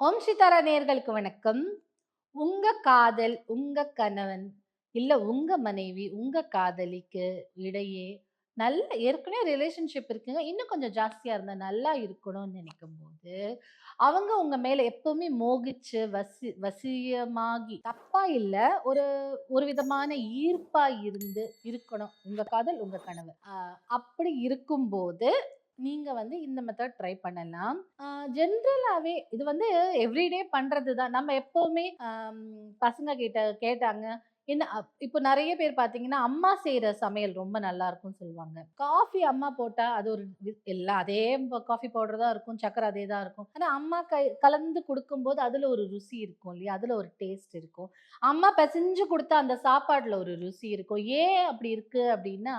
ஓம் சிதாரா நேர்களுக்கு வணக்கம். உங்க காதல், உங்க கணவன், இல்ல உங்க மனைவி, உங்க காதலிக்கு இடையே நல்ல ஏற்கனவே ரிலேஷன்ஷிப் இருக்குங்க. இன்னும் கொஞ்சம் ஜாஸ்தியா இருந்தா நல்லா இருக்கணும்னு நெனைக்கும்போது, அவங்க உங்க மேல எப்பவுமே மோகிச்சு, வசி வசியமாகி தப்பா இல்ல. ஒரு ஒரு விதமான ஈர்ப்பா இருந்து இருக்கணும். உங்க காதல், உங்க கனவு அப்படி இருக்கும்போது, நீங்கள் வந்து இந்த மெத்தட் ட்ரை பண்ணலாம். ஜென்ரலாகவே இது வந்து எவ்ரிடே பண்ணுறது தான். நம்ம எப்போவுமே பசங்க கிட்ட கேட்டாங்க. என்ன அப் இப்போ நிறைய பேர் பார்த்தீங்கன்னா, அம்மா செய்கிற சமையல் ரொம்ப நல்லா இருக்கும்னு சொல்லுவாங்க. காஃபி அம்மா போட்டால் அது ஒரு எல்லாம் அதே காஃபி பவுடர் தான் இருக்கும். சக்கரை அதே தான் இருக்கும். ஆனால் அம்மா கை கலந்து கொடுக்கும்போது அதில் ஒரு ருசி இருக்கும் இல்லையா? அதில் ஒரு டேஸ்ட் இருக்கும். அம்மா பெசஞ்சு கொடுத்தா அந்த சாப்பாட்டில் ஒரு ருசி இருக்கும். ஏன் அப்படி இருக்குது அப்படின்னா,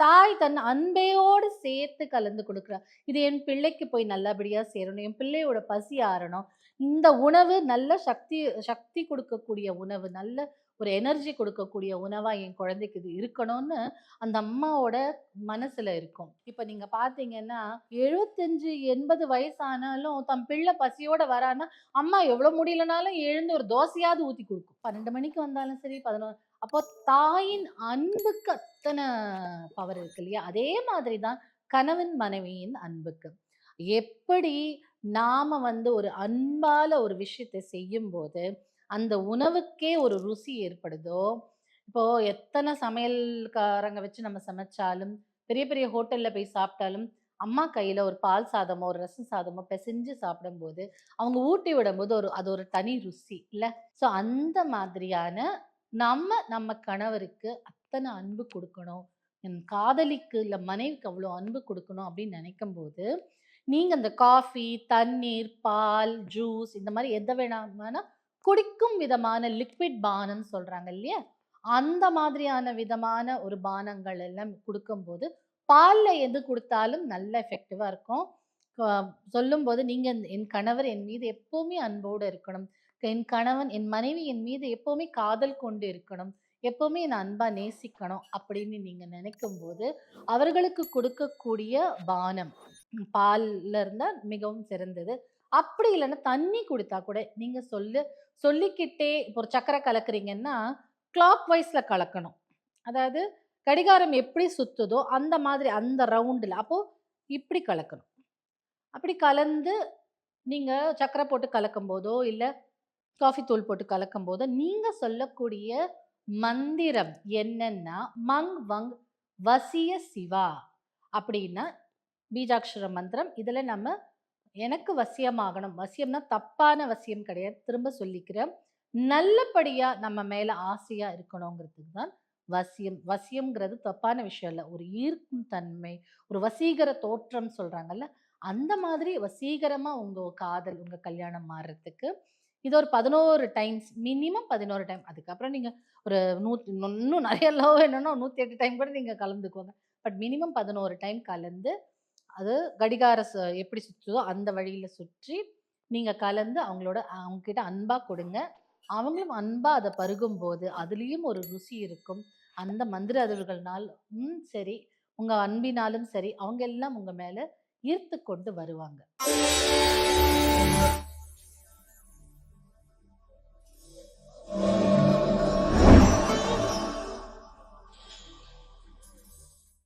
தாய் தன் அன்பையோடு சேர்த்து கலந்து கொடுக்குறா இது என் பிள்ளைக்கு போய் நல்லபடியாக சேரணும். என் பிள்ளையோட பசி ஆறணும். இந்த உணவு நல்ல சக்தி சக்தி கொடுக்கக்கூடிய உணவு. நல்ல ஒரு எனர்ஜி கொடுக்கக்கூடிய உணவாக என் குழந்தைக்கு இது இருக்கணும்னு, அந்த அம்மாவோட மனசில் இருக்கும். இப்போ நீங்கள் பார்த்தீங்கன்னா, 75, 80 வயசானாலும் தன் பிள்ளை பசியோட வரான்னா, அம்மா எவ்வளோ முடியலனாலும் எழுந்து ஒரு தோசையாவது ஊற்றி கொடுக்கும் பன்னெண்டு மணிக்கு வந்தாலும் சரி, 11 அப்போ தாயின் அன்புக்கு அத்தனை பவர் இருக்கு இல்லையா? அதே மாதிரி தான் கணவன் மனைவியின் அன்புக்கு. எப்படி நாம வந்து ஒரு அன்பால ஒரு விஷயத்த செய்யும்போது, அந்த உணவுக்கே ஒரு ருசி ஏற்படுதோ, இப்போ எத்தனை சமையல்காரங்க வச்சு நம்ம சமைச்சாலும், பெரிய பெரிய ஹோட்டல்ல போய் சாப்பிட்டாலும், அம்மா கையில ஒரு பால் சாதமோ, ஒரு ரசம் சாதமோ பெசஞ்சு சாப்பிடும்போது, அவங்க ஊட்டி விடும்போது ஒரு அது ஒரு தனி ருசி இல்ல? ஸோ அந்த மாதிரியான நம்ம நம்ம கணவருக்கு அத்தனை அன்பு கொடுக்கணும் என் காதலிக்கு இல்லை மனைவிக்கு அவ்வளோ அன்பு கொடுக்கணும் அப்படின்னு நினைக்கும் போது நீங்கள் அந்த காஃபி, தண்ணீர், பால், ஜூஸ் இந்த மாரி எத வேணால் குடிக்கும் விதமான லிக்விட் பானம் சொல்றாங்க இல்லையா? அந்த மாதிரியான விதமான ஒரு பானங்கள் எல்லாம் கொடுக்கும்போது பாலில் எது கொடுத்தாலும் நல்ல எஃபெக்டிவாக இருக்கும். சொல்லும்போது நீங்கள் என் கணவர் என் மீது எப்போவுமே அன்போடு இருக்கணும். என் கணவன், என் மனைவி என் மீது எப்போவுமே காதல் கொண்டு இருக்கணும். எப்போவுமே என் அன்பா நேசிக்கணும் அப்படின்னு நீங்கள் நினைக்கும் போது அவர்களுக்கு கொடுக்கக்கூடிய பானம், பால்ல இருந்தால் மிகவும் சிறந்தது. அப்படி இல்லைன்னா தண்ணி குடித்தா கூட நீங்கள் சொல்லு சொல்லிக்கிட்டே இப்போ ஒரு சக்கரை கலக்குறீங்கன்னா, கிளாக் வைஸில் கலக்கணும். அதாவது கடிகாரம் எப்படி சுத்துதோ, அந்த மாதிரி அந்த ரவுண்டில் அப்போது இப்படி கலக்கணும். அப்படி கலந்து நீங்கள் சக்கரை போட்டு கலக்கும்போதோ, இல்லை காஃபி தூள் போட்டு கலக்கும்போதோ, நீங்கள் சொல்லக்கூடிய மந்திரம் என்னன்னா, மங் வங் வசிய சிவா அப்படின்னா பீஜாக்ஷர மந்திரம். இதில் நம்ம எனக்கு வசியமாகணும். வசியம்னா தப்பான வசியம் கிடையாது. திரும்ப சொல்லிக்கிறேன். நல்லபடியாக நம்ம மேலே ஆசையாக இருக்கணுங்கிறதுக்கு தான் வசியம். வசியம்ங்கிறது தப்பான விஷயம் இல்லை ஒரு ஈர்க்கும் தன்மை, ஒரு வசீகர தோற்றம் சொல்கிறாங்கல்ல அந்த மாதிரி வசீகரமாக உங்கள் காதல், உங்கள் கல்யாணம் மாறுறதுக்கு, இது ஒரு 11 டைம்ஸ் மினிமம் 11 டைம். அதுக்கப்புறம் நீங்கள் ஒரு நூற்றி இன்னும் நிறைய லவ் வேணும்னா 108 டைம் கூட நீங்கள் கலந்துக்கோங்க. பட் மினிமம் 11 டைம் கலந்து, அது கடிகார எப்படி சுற்றுதோ அந்த வழியில் சுற்றி, நீங்கள் கலந்து அவங்களோட அவங்க அன்பாக கொடுங்க. அவங்களும் அன்பாக அதை பருகும்போது, அதுலேயும் ஒரு ருசி இருக்கும். அந்த மந்திர அதிர்வுகள்னாலும் சரி, உங்கள் அன்பினாலும் சரி, அவங்க எல்லாம் உங்கள் மேலே ஈர்த்து கொண்டு வருவாங்க.